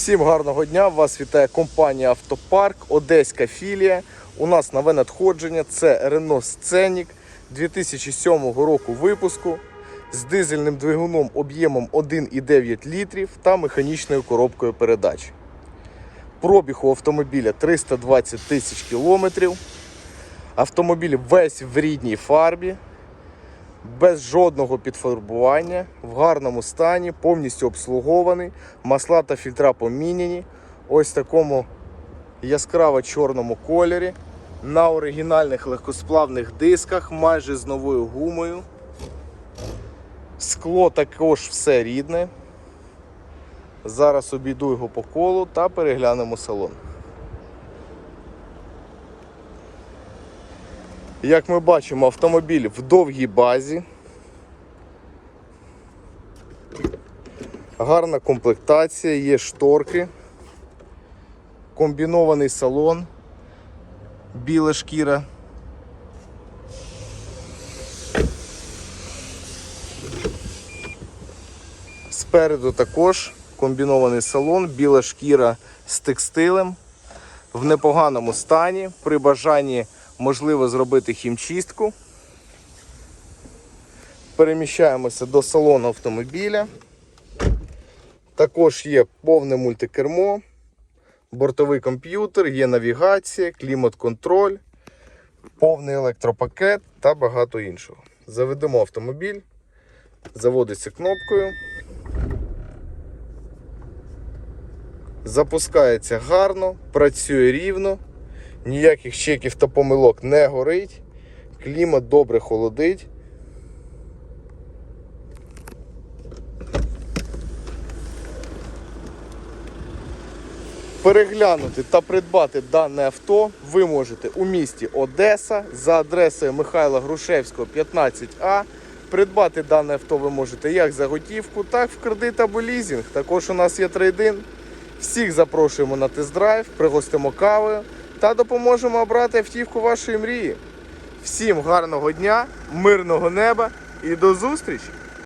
Всім гарного дня! Вас вітає компанія Автопарк, Одеська філія. У нас нове надходження це Renault Scenic 2007 року випуску з дизельним двигуном об'ємом 1,9 літрів та механічною коробкою передач. Пробіг у автомобіля 320 тисяч кілометрів. Автомобіль весь в рідній фарбі, без жодного підфарбування, в гарному стані, повністю обслугований, масла та фільтра поміняні. Ось в такому яскраво чорному кольорі. На оригінальних легкосплавних дисках, майже з новою гумою. Скло також все рідне. Зараз обійду його по колу та переглянемо салон. Як ми бачимо, автомобіль в довгій базі. Гарна комплектація, є шторки, комбінований салон, біла шкіра. Спереду також комбінований салон, біла шкіра з текстилем в непоганому стані. При бажанні можливо зробити хімчистку. Переміщаємося до салону автомобіля. Також є повне мультикермо, бортовий комп'ютер, є навігація, клімат-контроль, повний електропакет та багато іншого. Заведемо автомобіль, заводиться кнопкою. Запускається гарно, працює рівно, ніяких чеків та помилок не горить, клімат добре холодить. Переглянути та придбати дане авто ви можете у місті Одеса за адресою Михайла Грушевського, 15А. Придбати дане авто ви можете як за готівку, так в кредит або лізинг. Також у нас є трейдин. Всіх запрошуємо на тест-драйв, пригостимо кавою та допоможемо обрати автівку вашої мрії. Всім гарного дня, мирного неба і до зустрічі!